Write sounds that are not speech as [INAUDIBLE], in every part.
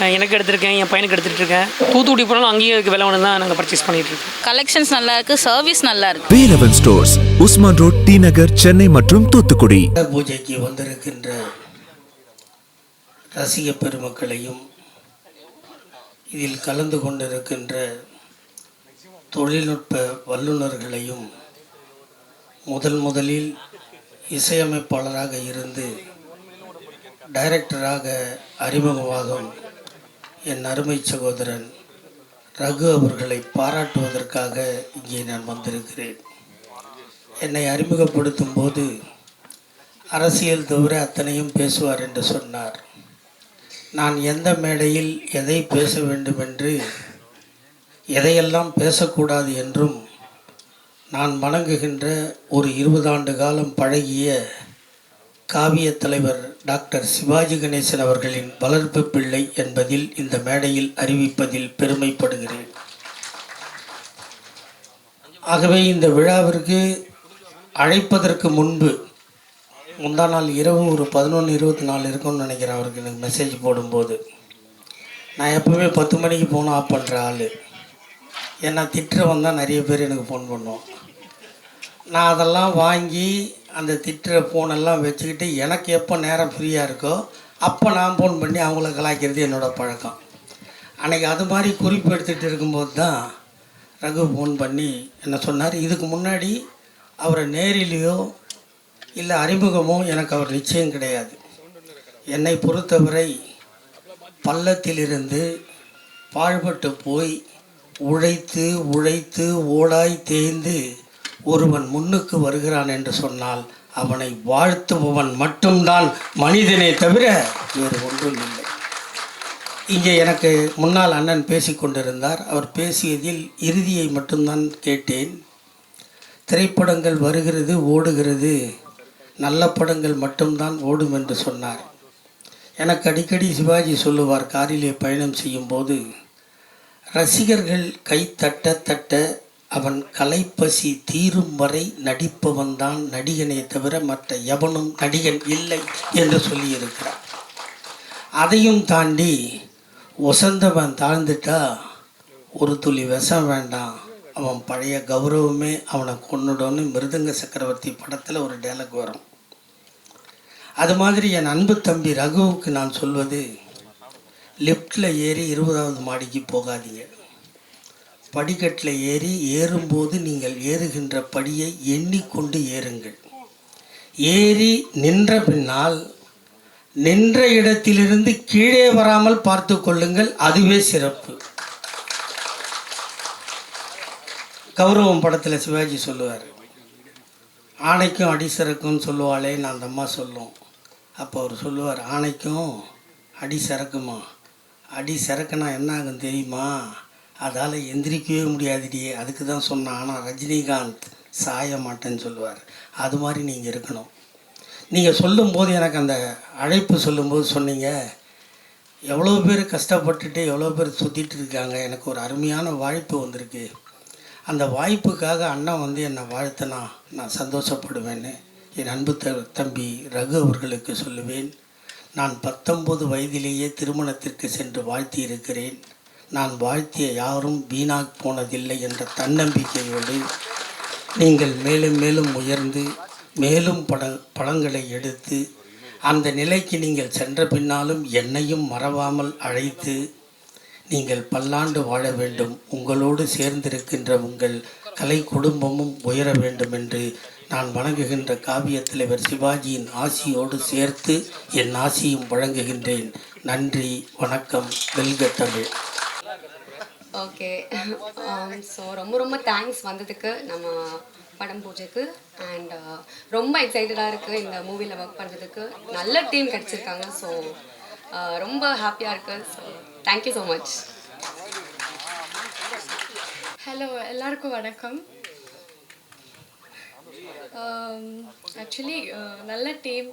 நான் எனக்கு எடுத்திருக்கேன் என் பையனுக்கு எடுத்துகிட்டு இருக்கேன் தூத்துக்குடி போனாலும் அங்கேயும் இதுக்கு விலை ஒன்று தான் நாங்கள் பர்ச்சேஸ் பண்ணிகிட்டு இருக்கோம். கலெக்ஷன்ஸ் நல்லா இருக்கு சர்வீஸ் நல்லா இருக்கு. Velavan stores Usman road T Nagar Chennai மற்றும் தூத்துக்குடி. பூஜைக்கு வந்திருக்கின்ற ரசிக பெருமக்களையும் இதில் கலந்து கொண்டிருக்கின்ற தொழில்நுட்ப வல்லுநர்களையும் முதல் முதலில் இசையமைப்பாளராக இருந்து டைரக்டராக அறிமுகமாகும் என் அருமை சகோதரன் ரகு அவர்களை பாராட்டுவதற்காக இங்கே நான் வந்திருக்கிறேன். என்னை அறிமுகப்படுத்தும் போது அரசியல் தவிர அத்தனையும் பேசுவார் என்று சொன்னார். நான் எந்த மேடையில் எதை பேச வேண்டும் என்று எதையெல்லாம் பேசக்கூடாது என்றும் நான் வணங்குகின்ற ஒரு இருபது ஆண்டு காலம் பழகிய காவிய தலைவர் டாக்டர் சிவாஜி கணேசன் அவர்களின் வளர்ப்பு பிள்ளை என்பதில் இந்த மேடையில் அறிவிப்பதில் பெருமைப்படுகிறேன். ஆகவே இந்த விழாவிற்கு அழைப்பதற்கு முன்பு முந்தா நாள் இரவு ஒரு பதினொன்று இருபத்தி நாலு இருக்கும்னு நினைக்கிறேன் அவருக்கு எனக்கு மெசேஜ் போடும்போது. நான் எப்பவுமே பத்து மணிக்கு போனால் ஆஃப் பண்ணுற ஆள். ஏன்னா திட்டுறவன் தான் நிறைய பேர் எனக்கு ஃபோன் பண்ணுவோம் நான் அதெல்லாம் வாங்கி அந்த திட்டுற ஃபோனெல்லாம் வச்சுக்கிட்டு எனக்கு எப்போ நேரம் ஃப்ரீயாக இருக்கோ அப்போ நான் ஃபோன் பண்ணி அவங்கள கலாய்க்கிறது என்னோடய பழக்கம். அன்றைக்கி அது மாதிரி குறிப்பு எடுத்துகிட்டு இருக்கும்போது தான் ரகு ஃபோன் பண்ணி என்ன சொன்னார் இதுக்கு முன்னாடி அவரை நேரிலேயோ இல்லை அறிமுகமோ எனக்கு அவர் நிச்சயம் கிடையாது. என்னை பொறுத்தவரை பள்ளத்திலிருந்து பாழ்பட்டு போய் உழைத்து உழைத்து ஓடாய் தேய்ந்து ஒருவன் முன்னுக்கு வருகிறான் என்று சொன்னால் அவனை வாழ்த்துபவன் மட்டும்தான் மனிதனே தவிர வேறு ஒன்றும் இல்லை. இங்கே எனக்கு முன்னால் அண்ணன் பேசிக் கொண்டிருந்தார். அவர் பேசியதில் இறுதியை மட்டும்தான் கேட்டேன். திரைப்படங்கள் வருகிறது ஓடுகிறது. நல்ல படங்கள் மட்டும்தான் ஓடும் என்று சொன்னார். எனக்கு அடிக்கடி சிவாஜி சொல்லுவார் காரிலே பயணம் செய்யும்போது ரசிகர்கள் கை தட்ட தட்ட அவன் கலைப்பசி தீரும் வரை நடிப்பவன் தான் நடிகனே தவிர மற்ற எவனும் நடிகன் இல்லை என்று சொல்லியிருக்கிறார் அதையும் தாண்டி ஒசந்தவன் தாழ்ந்துட்டா ஒரு துளி விஷம் வேண்டாம். அவன் பழைய கௌரவமே அவனை கொன்னுடன்னு மிருதங்க சக்கரவர்த்தி படத்தில் ஒரு டேலக் வரும். அது மாதிரி என் அன்பு தம்பி ரகுவுக்கு நான் சொல்வது லிஃப்டில் ஏறி இருபதாவது மாடிக்கு போகாதீங்க. படிக்கட்டில் ஏறி ஏறும்போது நீங்கள் ஏறுகின்ற படியை எண்ணிக்கொண்டு ஏறுங்கள். ஏறி நின்ற பின்னால் நின்ற இடத்திலிருந்து கீழே வராமல் பார்த்து கொள்ளுங்கள் அதுவே சிறப்பு. கௌரவம் படத்தில் சிவாஜி சொல்லுவார் ஆணைக்கும் அடி சொல்லுவாளே சொல்லுவாளேன்னு அந்த அம்மா சொல்லும். அப்போ அவர் சொல்லுவார் ஆணைக்கும் அடி சரக்குமா அடி சரக்குனா என்ன ஆகும் தெரியுமா? அதால் எந்திரிக்கவே முடியாதுடி. அதுக்கு தான் சொன்னான். ஆனால் ரஜினிகாந்த் சாய மாட்டேன்னு சொல்லுவார். அது மாதிரி நீங்கள் இருக்கணும். நீங்கள் சொல்லும்போது எனக்கு அந்த அழைப்பு சொல்லும்போது சொன்னீங்க. எவ்வளோ பேர் கஷ்டப்பட்டுட்டு எவ்வளோ பேர் சுற்றிட்டு இருக்காங்க. எனக்கு ஒரு அருமையான வாய்ப்பு வந்திருக்கு. அந்த வாய்ப்புக்காக அண்ணன் வந்து என்னை வாழ்த்தினா நான் சந்தோஷப்படுவேன்னு என் அன்பு த தம்பி ரகு அவர்களுக்கு சொல்லுவேன். நான் பத்தொம்பது வயதிலேயே திருமணத்திற்கு சென்று வாழ்த்தி இருக்கிறேன் நான் வாழ்த்திய யாரும் வீணாக போனதில்லை என்ற தன்னம்பிக்கையோடு நீங்கள் மேலும் மேலும் உயர்ந்து மேலும் பட படங்களை எடுத்து அந்த நிலைக்கு நீங்கள் சென்ற பின்னாலும் என்னையும் மறவாமல் அழைத்து நீங்கள் பல்லாண்டு வாழ வேண்டும். உங்களோடு சேர்ந்திருக்கின்ற உங்கள் கலை குடும்பமும் உயர வேண்டும் என்று நான் வணங்குகின்ற காவிய தலைவர் சிவாஜியின் ஆசியோடு சேர்த்து என் ஆசியும் வழங்குகின்றேன். நன்றி வணக்கம். வெல்க தமிழ். ஓகே ஸோ um, ரொம்ப ரொம்ப தேங்க்ஸ் வந்ததுக்கு நம்ம படம் பூஜைக்கு அண்ட் uh, ரொம்ப எக்ஸைட்டடாக இருக்குது இந்த மூவியில் ஒர்க் பண்ணுறதுக்கு நல்ல டீம் கிடச்சிருக்காங்க ஸோ uh, ரொம்ப ஹாப்பியாக இருக்குது so thank you so much hello எல்லாருக்கும் வணக்கம். Um, ஆக்சுவலி uh, நல்ல டீம்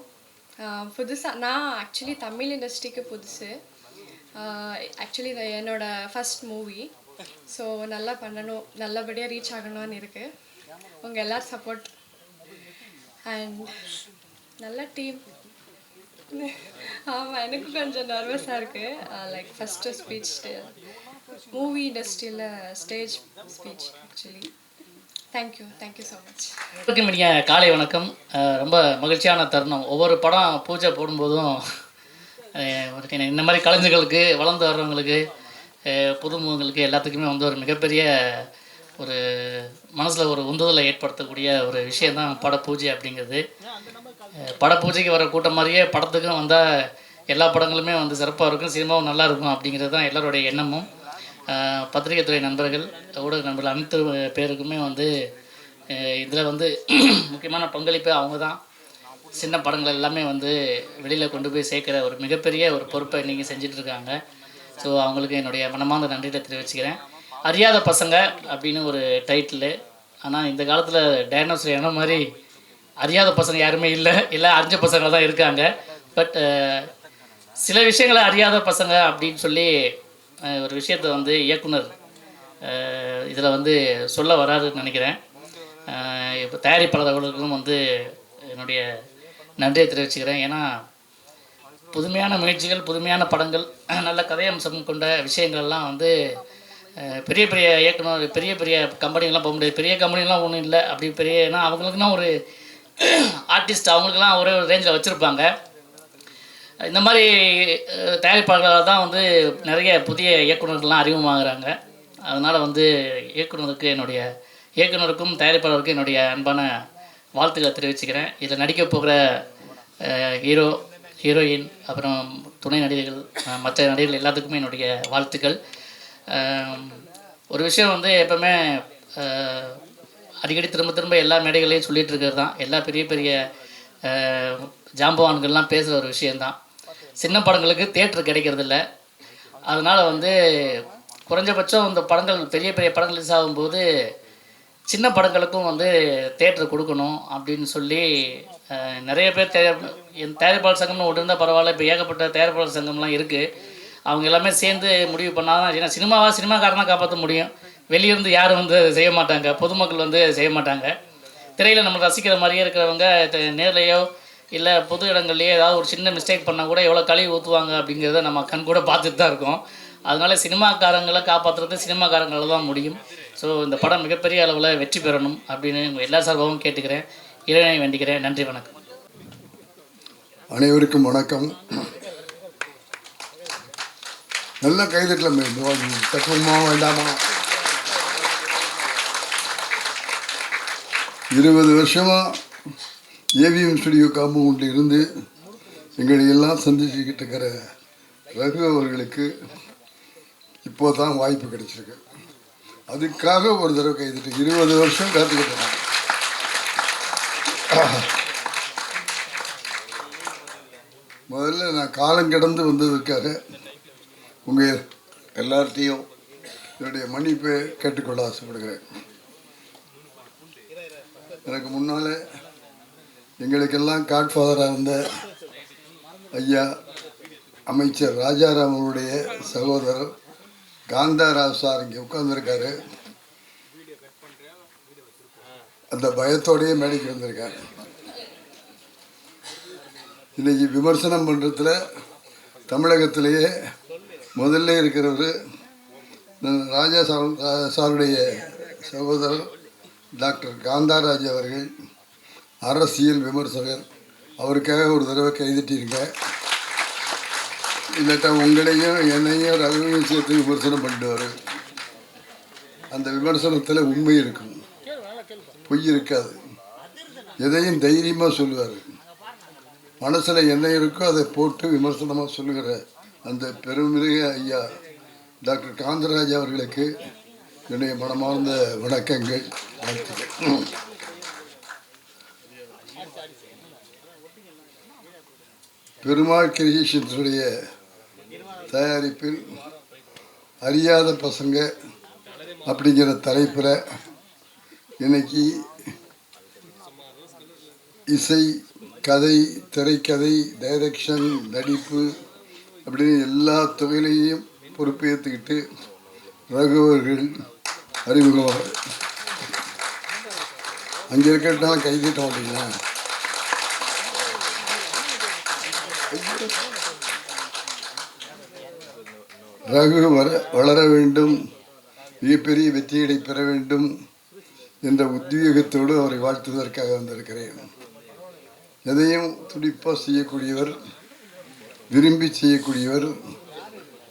புதுசாக நான் ஆக்சுவலி தமிழ் இண்டஸ்ட்ரிக்கு புதுசு. Uh, ஆக்சுவலி இது என்னோட ஃபஸ்ட் மூவி ஸோ நல்லா பண்ணணும் நல்லபடியாக ரீச் ஆகணும்னு இருக்குது உங்கள் எல்லார் சப்போர்ட் அண்ட் நல்ல டீம் ஆமாம் எனக்கு கொஞ்சம் நர்வஸாக இருக்குது லைக் ஃபஸ்ட்டு ஸ்பீச் மூவி இண்டஸ்ட்ரியில் stage speech actually thank you thank you so much okay இனிய காலை வணக்கம். Uh, ரொம்ப மகிழ்ச்சியான தருணம். ஒவ்வொரு படம் பூஜை போடும்போதும் இந்த மாதிரி கலைஞர்களுக்கு வளர்ந்து வர்றவங்களுக்கு புதுமுகங்களுக்கு எல்லாத்துக்குமே வந்து ஒரு மிகப்பெரிய ஒரு மனசில் ஒரு உந்துதலை ஏற்படுத்தக்கூடிய ஒரு விஷயந்தான் பட பூஜை அப்படிங்கிறது. பட பூஜைக்கு வர கூட்டம் மாதிரியே படத்துக்கும் வந்தால் எல்லா படங்களுமே வந்து சிறப்பாக இருக்கும் சினிமாவும் நல்லா இருக்கும் அப்படிங்கிறது தான் எல்லாருடைய எண்ணமும். பத்திரிகை துறை நண்பர்கள் ஊடக நண்பர்கள் அனைத்து பேருக்குமே வந்து இதில் வந்து [CLEARS THROAT] முக்கியமான பங்களிப்பு அவங்க தான் சின்ன படங்கள் எல்லாமே வந்து வெளியில் கொண்டு போய் சேர்க்குற ஒரு மிகப்பெரிய ஒரு பொறுப்பை இன்றைக்கி செஞ்சிட்ருக்காங்க. ஸோ அவங்களுக்கு என்னுடைய மனமார்ந்த நன்றியை தெரிவிச்சுக்கிறேன். அறியாத பசங்க அப்படின்னு ஒரு டைட்டிலு ஆனால் இந்த காலத்தில் டைனோசர் என்ன மாதிரி அறியாத பசங்க யாருமே இல்லை. இல்லை அறிஞ்ச பசங்க தான் இருக்காங்க. பட் சில விஷயங்களை அறியாத பசங்க அப்படின்னு சொல்லி ஒரு விஷயத்த வந்து இயக்குனர் இதில் வந்து சொல்ல வராதுன்னு நினைக்கிறேன். இப்போ தயாரிப்பாளர்களுக்கும் வந்து என்னுடைய நன்றியை தெரிவிச்சுக்கிறேன். ஏன்னா புதுமையான முயற்சிகள் புதுமையான படங்கள் [CLEARS THROAT] நல்ல கதையம்சம் கொண்ட விஷயங்கள்லாம் வந்து பெரிய பெரிய இயக்குனர் பெரிய பெரிய கம்பெனிலாம் போக முடியாது. பெரிய கம்பெனிலாம் ஒன்றும் இல்லை. அப்படி பெரிய ஏன்னா அவங்களுக்குனா ஒரு [CLEARS THROAT] ஆர்டிஸ்ட் அவங்களுக்குலாம் ஒரே ஒரு ரேஞ்சில் வச்சுருப்பாங்க. இந்த மாதிரி தயாரிப்பாளர்களால் தான் வந்து நிறைய புதிய இயக்குனர்கள்லாம் அறிமுகமாகறாங்க. அதனால் வந்து இயக்குனருக்கு என்னுடைய இயக்குனருக்கும் தயாரிப்பாளருக்கும் என்னுடைய அன்பான வாழ்த்துக்களை தெரிவிச்சுக்கிறேன். இதில் நடிக்க போகிற ஹீரோ ஹீரோயின் அப்புறம் துணை நடிகர்கள் மற்ற நடிகர்கள் எல்லாத்துக்குமே என்னுடைய வாழ்த்துக்கள். ஒரு விஷயம் வந்து எப்பவுமே அடிக்கடி திரும்ப திரும்ப எல்லா மேடைகளையும் சொல்லிகிட்டு இருக்கிறது தான். எல்லா பெரிய பெரிய ஜாம்பவான்கள்லாம் பேசுகிற ஒரு விஷயந்தான் சின்ன படங்களுக்கு தேட்டர் கிடைக்கிறதில்ல. அதனால் வந்து குறைஞ்சபட்சம் இந்த படங்கள் பெரிய பெரிய படங்கள் ரிலீஸ் ஆகும்போது சின்ன படங்களுக்கும் வந்து தேட்டர் கொடுக்கணும் அப்படின்னு சொல்லி நிறைய பேர் தே என் தயாரிப்பாளர் சங்கம்னு ஒன்று இருந்தால் பரவாயில்ல இப்போ ஏகப்பட்ட தயாரிப்பாளர் சங்கம்லாம் இருக்குது அவங்க எல்லாமே சேர்ந்து முடிவு பண்ணால் தான் ஏன்னா சினிமாவாக சினிமாக்காரனாக காப்பாற்ற முடியும். வெளியிருந்து யாரும் வந்து செய்ய மாட்டாங்க. பொதுமக்கள் வந்து செய்ய மாட்டாங்க. திரையில் நம்ம ரசிக்கிற மாதிரியே இருக்கிறவங்க நேர்லையோ இல்லை பொது இடங்கள்லையோ ஏதாவது ஒரு சின்ன மிஸ்டேக் பண்ணால் கூட எவ்வளோ கழுவி ஊற்றுவாங்க அப்படிங்கிறத நம்ம கண் கூட பார்த்துட்டு தான் இருக்கோம். அதனால் சினிமாக்காரங்களை காப்பாற்றுறது சினிமாக்காரங்களால் தான் முடியும். ஸோ இந்த படம் மிகப்பெரிய அளவில் வெற்றி பெறணும் அப்படின்னு உங்கள் எல்லா சார்பாகவும் கேட்டுக்கிறேன். இறைவனை வேண்டுகிறேன். நன்றி வணக்கம். அனைவருக்கும் வணக்கம். நல்ல கைதட்டல தத்துவமா வேண்டாமா? இருபது வருஷமா ஏவிஎம் ஸ்டுடியோ காம்பவுண்டில் இருந்து எங்களை எல்லாம் சந்திச்சுக்கிட்டு இருக்கிற ரகு அவர்களுக்கு இப்போ தான் வாய்ப்பு கிடைச்சிருக்கு. அதுக்காக ஒரு தடவை கைதட்டு இருபது வருஷம் காத்துக்கிட்டேன் முதல்ல நான் காலம் கிடந்து வந்ததுக்காக உங்கள் எல்லார்ட்டையும் என்னுடைய மன்னிப்பை கேட்டுக்கொள்ள ஆசைப்படுகிறேன். எனக்கு முன்னால் எங்களுக்கெல்லாம் காட்ஃபாதராக இருந்த ஐயா அமைச்சர் ராஜாராம் அவருடைய சகோதரர் காந்தாராவ் சார் இங்கே உட்கார்ந்துருக்காரு. அந்த பயத்தோடையே மேடைக்கு வந்திருக்கேன் இன்னைக்கு விமர்சனம் பண்ணுறதுல தமிழகத்திலேயே முதல்ல இருக்கிறவர் ராஜா சார் சாருடைய சகோதரர் டாக்டர் காந்தாராஜ் அவர்கள் அரசியல் விமர்சகர். அவருக்காக ஒரு தடவை கைதிட்டிருக்கேன் இல்லாட்டா உங்களையும் என்னையும் ரகுவையும் சேர்த்து விமர்சனம் பண்ணுவார் அந்த விமர்சனத்தில் உண்மை இருக்கும். பொய் இருக்காது. எதையும் தைரியமாக சொல்லுவார். மனசில் என்ன இருக்கோ அதை போட்டு விமர்சனமாக சொல்லுகிற அந்த பெருமிக ஐயா டாக்டர் காந்தராஜ் அவர்களுக்கு என்னுடைய மனமார்ந்த வணக்கங்கள். வாழ்த்துக்கள் பெருமாள் கிரியேஷன்ஸுடைய தயாரிப்பில் அறியாத பசங்க அப்படிங்கிற தலைப்பில் இன்னைக்கு இசை கதை திரைக்கதை டைரக்ஷன் நடிப்பு அப்படின்னு எல்லா தொகையிலையும் பொறுப்பேற்றுக்கிட்டு ரகுவர்கள் அறிமுகமாக. அங்கே இருக்கிறதால கை தட்ட மாட்டீங்களா? ரகு வர வளர வேண்டும். மிகப்பெரிய வெற்றியடை பெற வேண்டும். என்ற உத்வேகத்தோடு அவரை வாழ்த்துவதற்காக வந்திருக்கிறேன். எதையும் துடிப்பாக செய்யக்கூடியவர் விரும்பி செய்யக்கூடியவர்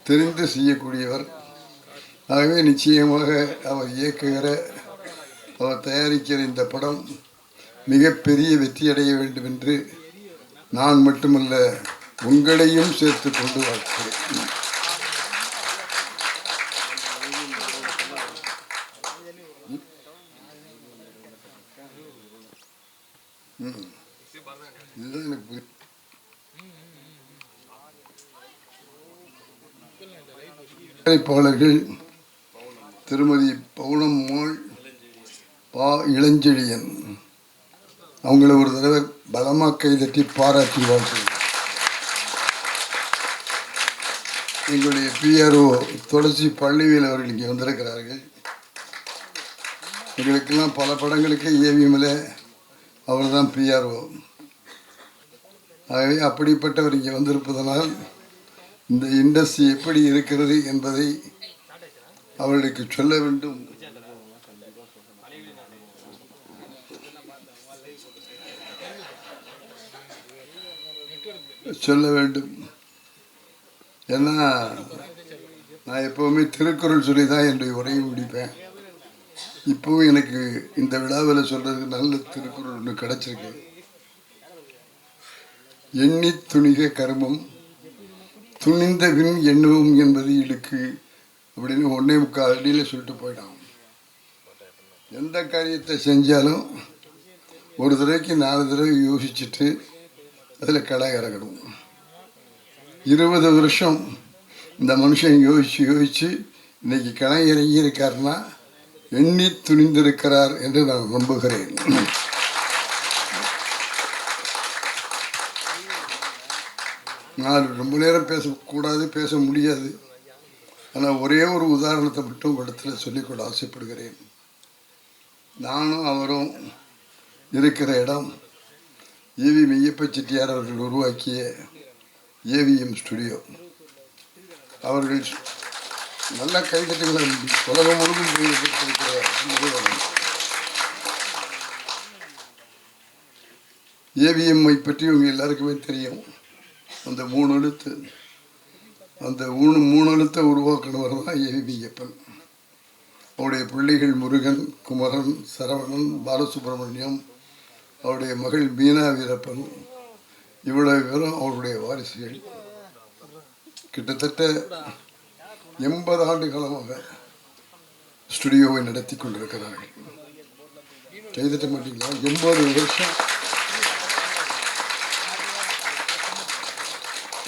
தெரிந்து செய்யக்கூடியவர். ஆகவே நிச்சயமாக அவர் இயக்குகிற அவர் தயாரிக்கிற இந்த படம் மிகப்பெரிய வெற்றி அடைய வேண்டும் என்று நான் மட்டுமல்ல உங்களையும் சேர்த்து கொண்டு வாழ்க்கிறேன் ம். இதுதான் எனக்கு புரி- தயாரிப்பாளர்கள் திருமதி பௌனம்மாள் பா இளஞ்செழியன். அவங்கள ஒரு தடவை பலமாக கைதட்டி பாராட்டி வாழ்க்கை எங்களுடைய பிஆர்ஓ துளசி பள்ளிவேல் அவர்கள் இங்கே வந்திருக்கிறார்கள். எங்களுக்கெல்லாம் பல படங்களுக்கு ஏவிஎம்மில் அவர் தான் பிஆர்ஓ ஆகவே அப்படிப்பட்டவர் இங்கே வந்திருப்பதனால் இந்த இண்டஸ்ட்ரி எப்படி இருக்கிறது என்பதை அவர்களுக்கு சொல்ல வேண்டும். சொல்ல வேண்டும். ஏன்னா நான் எப்போவுமே திருக்குறள் சொல்லி தான் என்னுடைய உரையை முடிப்பேன். இப்போவும் எனக்கு இந்த விழாவில் சொல்றதுக்கு நல்ல திருக்குறள் ஒன்று கிடைச்சிருக்கு. எண்ணி துணிக கர்மம் துணிந்த வின் எண்ணுவோம் என்பது இழுக்கு. அப்படின்னு ஒன்றே முக்கால் அடியில் சொல்லிட்டு போயிட்டான். எந்த காரியத்தை செஞ்சாலும் ஒரு தடவைக்கு நாலு தடவை யோசிச்சுட்டு அதில் களை இறங்கணும் இருபது வருஷம் இந்த மனுஷன் யோசித்து யோசித்து இன்னைக்கு களை இறங்கி இருக்காருன்னா எண்ணி துணிந்திருக்கிறார் என்று நான் நம்புகிறேன். நான் ரொம்ப நேரம் பேசக்கூடாது பேச முடியாது. ஆனால் ஒரே ஒரு உதாரணத்தை மட்டும் இடத்துல சொல்லிக்கொள்ள ஆசைப்படுகிறேன். நானும் அவரும் இருக்கிற இடம் ஏவி மெய்யப்ப செட்டியார் அவர்கள் உருவாக்கிய ஏவிஎம் ஸ்டுடியோ. அவர்கள் நல்ல கைதட்டுகளை உலகம் முழுவதும் இருக்கிற நிறுவனம் ஏவிஎம்ஐ பற்றி உங்கள் எல்லாருக்குமே தெரியும். அந்த மூணு எழுத்து. அந்த மூணு மூணு எழுத்தை உருவாக்கினவர் தான் ஏவிஎப்பன் அவருடைய பிள்ளைகள் முருகன் குமரன் சரவணன் பாலசுப்ரமணியம் அவருடைய மகள் மீனா வீரப்பன். இவ்வளவு பேரும் அவருடைய வாரிசுகள். கிட்டத்தட்ட எண்பது ஆண்டு காலமாக ஸ்டுடியோவை நடத்தி கொண்டிருக்கிறார்கள். கைதட்ட மாட்டீங்களா? எண்பது வருஷம்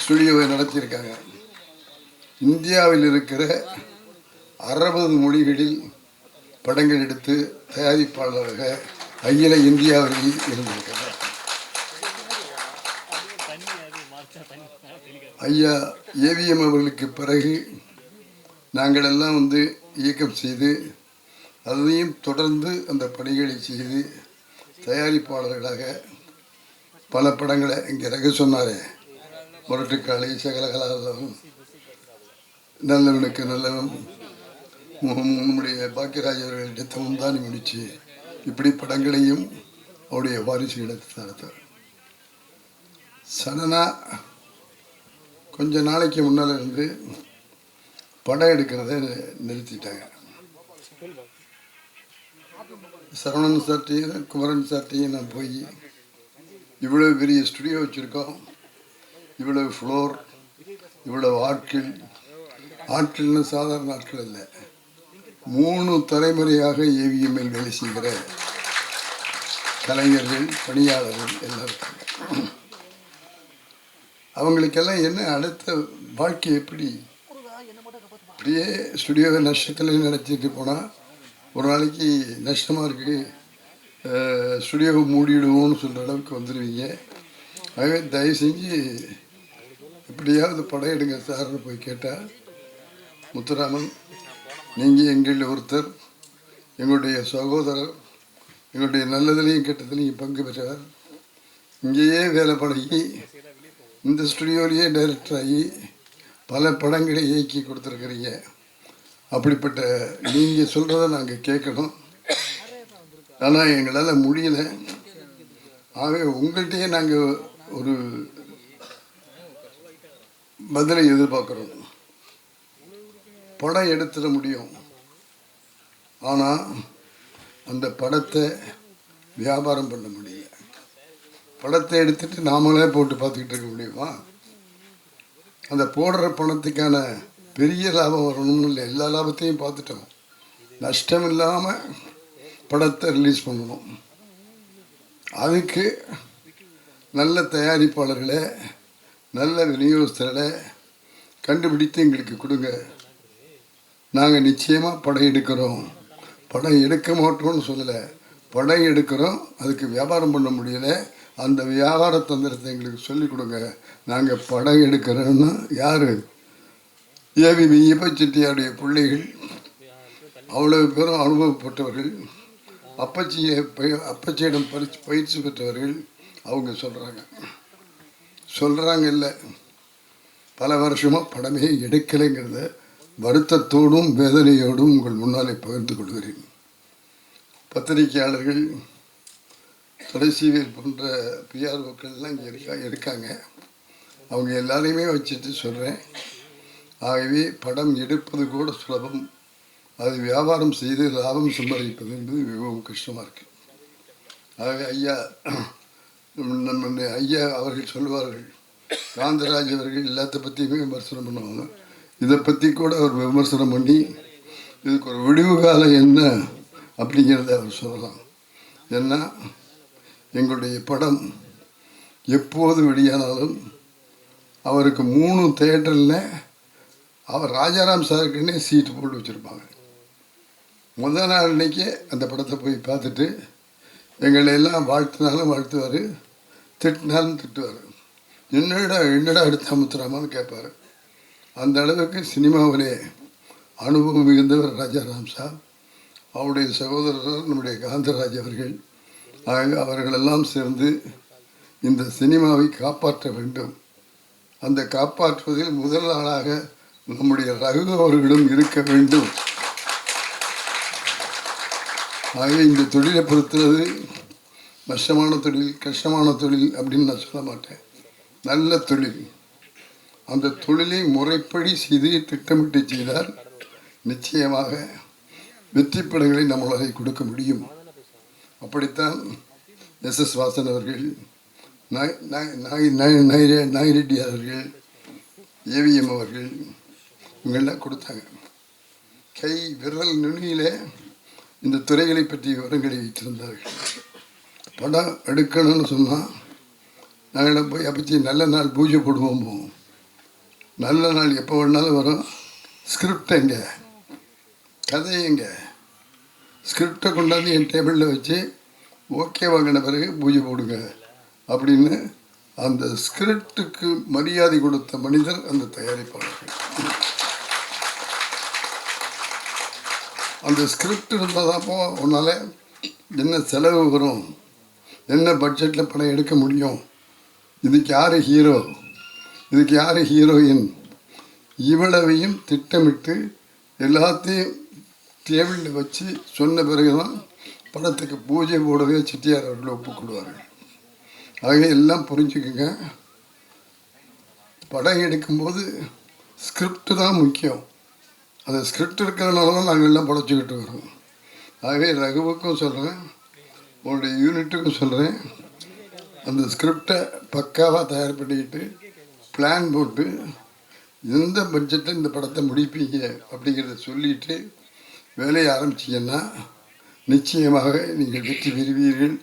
ஸ்டுடியோவை நடத்தியிருக்காங்க. இந்தியாவில் இருக்கிற அறுபது மொழிகளில் படங்கள் எடுத்து தயாரிப்பாளராக அகில இந்தியாவில் இருந்திருக்கிறார். ஐயா ஏவிஎம் அவர்களுக்கு பிறகு நாங்கள் எல்லாம் வந்து இயக்கம் செய்து அதையும் தொடர்ந்து அந்த பணிகளை செய்து தயாரிப்பாளர்களாக பல படங்களை இங்கே ரகு சொன்னாரே. முரட்டுக்காளி சகலகலாதம் நல்லவனுக்கு நல்லவன். மு- நம்முடைய பாக்கியராஜ் அவர்கள் எடுத்த முடிச்சு இப்படி படங்களையும் அவருடைய வாரிசு எடுத்து தடுத்தார் சடனாக கொஞ்ச நாளைக்கு முன்னால் இருந்து படம் எடுக்கிறத நிறுத்திட்டாங்க. சரவணன் சார்ட்டையும் குமரன் சார்ட்டையும் நான் போய் இவ்வளோ பெரிய ஸ்டுடியோ வச்சுருக்கோம். இவ்வளவு ஃப்ளோர் இவ்வளவு ஆட்கள். ஆட்கள்னு சாதாரண ஆட்கள் இல்லை மூணு தலைமுறையாக ஏவிஎம்மில் வேலை செய்கிற கலைஞர்கள் பணியாளர்கள் எல்லாருக்கும் அவங்களுக்கெல்லாம் என்ன அடுத்த வாழ்க்கை எப்படி? அப்படியே ஸ்டுடியோவை நஷ்டத்தில் நடத்திட்டு போனால் ஒரு நாளைக்கு நஷ்டமாக இருக்குது ஸ்டுடியோவை மூடிடுவோம்னு சொல்கிற அளவுக்கு வந்துடுவீங்க ஆகவே தயவு செஞ்சு எப்படியாவது படம் எடுங்க சார்னு போய் கேட்டால் முத்துராமன் நீங்கள் எங்களில் ஒருத்தர் எங்களுடைய சகோதரர் எங்களுடைய நல்லதுலேயும் கெட்டதுலேயும் பங்கு பெற்றவர். இங்கேயே வேலை பழகி இந்த ஸ்டுடியோலேயே டைரக்டர் ஆகி பல படங்களை இயக்கி கொடுத்துருக்குறீங்க. அப்படிப்பட்ட நீங்கள் சொல்கிறத நாங்கள் கேட்கணும். ஆனால் எங்களால் முடியல. ஆகவே உங்கள்கிட்டயே நாங்கள் ஒரு பதிலை எதிர்பார்க்குறோம். படம் எடுத்துட முடியும். ஆனால் அந்த படத்தை வியாபாரம் பண்ண முடியல. படத்தை எடுத்துட்டு நாமளே போட்டு பார்த்துக்கிட்டு இருக்க முடியுமா? அந்த போடுற பணத்துக்கான பெரிய லாபம் வரணும்னு இல்லை. எல்லா லாபத்தையும் பார்த்துட்டோம். நஷ்டம் இல்லாமல் படத்தை ரிலீஸ் பண்ணணும். அதுக்கு நல்ல தயாரிப்பாளர்களை நல்ல விநியோகஸ்தர்களை கண்டுபிடித்து எங்களுக்கு கொடுங்க. நாங்கள் நிச்சயமாக படம் எடுக்கிறோம். படம் எடுக்க மாட்டோம்னு சொல்லலை. படம் எடுக்கிறோம். அதுக்கு வியாபாரம் பண்ண முடியல. அந்த வியாபார தந்திரத்தை எங்களுக்கு சொல்லிக் கொடுங்க. நாங்கள் படம் எடுக்கிறோன்னா யார்? ஏவி வியப்ப செட்டியாருடைய பிள்ளைகள். அவ்வளவு பேரும் அனுபவப்பட்டவர்கள். அப்பச்சியை அப்பச்சியிடம் பயிற்சி பயிற்சி பெற்றவர்கள். அவங்க சொல்கிறாங்க சொல்கிறாங்க இல்லை. பல வருஷமாக படமே எடுக்கலைங்கிறத வருத்தத்தோடும் வேதனையோடும் உங்கள் முன்னாலே பகிர்ந்து கொள்கிறேன். பத்திரிகையாளர்கள் தொலைசீவியல் போன்ற பிஆர்ஓக்கள்லாம் இங்கே இருக்கா இருக்காங்க. அவங்க எல்லாரையுமே வச்சுட்டு சொல்கிறேன் ஆகவே படம் எடுப்பது கூட சுலபம். அது வியாபாரம் செய்து லாபம் சம்பாதிப்பது என்பது மிகவும் கஷ்டமாக இருக்குது ஆகவே ஐயா நம்ம ஐயா அவர்கள் சொல்வார்கள் காந்தராஜ் அவர்கள் எல்லாத்த பற்றியுமே விமர்சனம் பண்ணுவாங்க. இதை பற்றி கூட அவர் விமர்சனம் பண்ணி இதுக்கு ஒரு விடிவு காலம் என்ன அப்படிங்கிறத அவர் சொல்லலாம். ஏன்னா எங்களுடைய படம் எப்போது வெளியானாலும் அவருக்கு மூணு தேட்டரில் அவர் ராஜாராம் சாருக்குன்னே சீட்டு போட்டு வச்சுருப்பாங்க. முதல் நாள் அன்னைக்கே அந்த படத்தை போய் பார்த்துட்டு எங்களை எல்லாம் வாழ்த்தினாலும் வாழ்த்துவார். திட்டினாலும் திட்டுவார். என்னடா என்னடா எடுத்து அமுத்துறாமான்னு கேட்பார். அந்த அளவுக்கு சினிமாவிலே அனுபவம் மிகுந்தவர் ராஜாராம் சார் அவருடைய சகோதரர் நம்முடைய காந்தராஜ் அவர்கள். ஆக அவர்களெல்லாம் சேர்ந்து இந்த சினிமாவை காப்பாற்ற வேண்டும். அந்த காப்பாற்றுவதில் முதல் ஆளாக நம்முடைய ரகு அவர்களும் இருக்க வேண்டும். ஆகவே இந்த தொழிலை பொறுத்தது நஷ்டமான தொழில் கஷ்டமான தொழில் அப்படின்னு நான் சொல்ல மாட்டேன். நல்ல தொழில். அந்த தொழிலை முறைப்படி செய்து திட்டமிட்டு செய்தால் நிச்சயமாக வெற்றிப்படங்களை நம்மளால் கொடுக்க முடியும். அப்படித்தான் எஸ் எஸ் வாசன் அவர்கள் நாய் நாய் நாய் நாய் அவர்கள் ஏவிஎம் அவர்கள் இவங்கெல்லாம் கொடுத்தாங்க. கை விரல் நுனியிலே இந்த துறைகளை பற்றி விவரங்களை வைத்திருந்தார்கள். படம் எடுக்கணும்னு சொன்னால் நாங்கள் போய் அப்பச்சி நல்ல நாள் பூஜை போடுவோம் போவோம் நல்ல நாள் எப்போ வேணாலும் வரும். ஸ்கிரிப்ட் எங்கே? கதை எங்கே? ஸ்கிரிப்டை கொண்டாந்து என் டேபிளில் வச்சு ஓகே வாங்கின பிறகு பூஜை போடுங்க. அப்படின்னு அந்த ஸ்கிரிப்டுக்கு மரியாதை கொடுத்த மனிதர் அந்த தயாரிப்பாளர்கள் அந்த ஸ்கிரிப்ட் இருந்தால் தான் உன்னால் என்ன செலவு வரும்? என்ன பட்ஜெட்டில் படம் எடுக்க முடியும்? இதுக்கு யார் ஹீரோ இதுக்கு யார் ஹீரோயின் இவ்வளவையும் திட்டமிட்டு எல்லாத்தையும் டேபிளில் வச்சு சொன்ன பிறகுதான் படத்துக்கு பூஜை போடவே செட்டியார் அவர்கள் ஒப்புக்கொடுவார்கள் ஆகவே எல்லாம் புரிஞ்சுக்குங்க. படம் எடுக்கும்போது ஸ்கிரிப்ட் தான் முக்கியம். அந்த ஸ்கிரிப்ட் இருக்கிறதுனால தான் நாங்கள் எல்லாம் படைச்சிக்கிட்டு வரோம். ஆகவே ரகுவுக்கும் சொல்கிறேன் உங்களுடைய யூனிட்டுக்கும் சொல்கிறேன் அந்த ஸ்கிரிப்டை பக்காவாக தயார் பண்ணிக்கிட்டு பிளான் போட்டு எந்த பட்ஜெட்டில் இந்த படத்தை முடிப்பீங்க அப்படிங்கிறத சொல்லிட்டு வேலையை ஆரம்பிச்சிங்கன்னா நிச்சயமாக நீங்கள் வெற்றி பெறுவீர்கள்.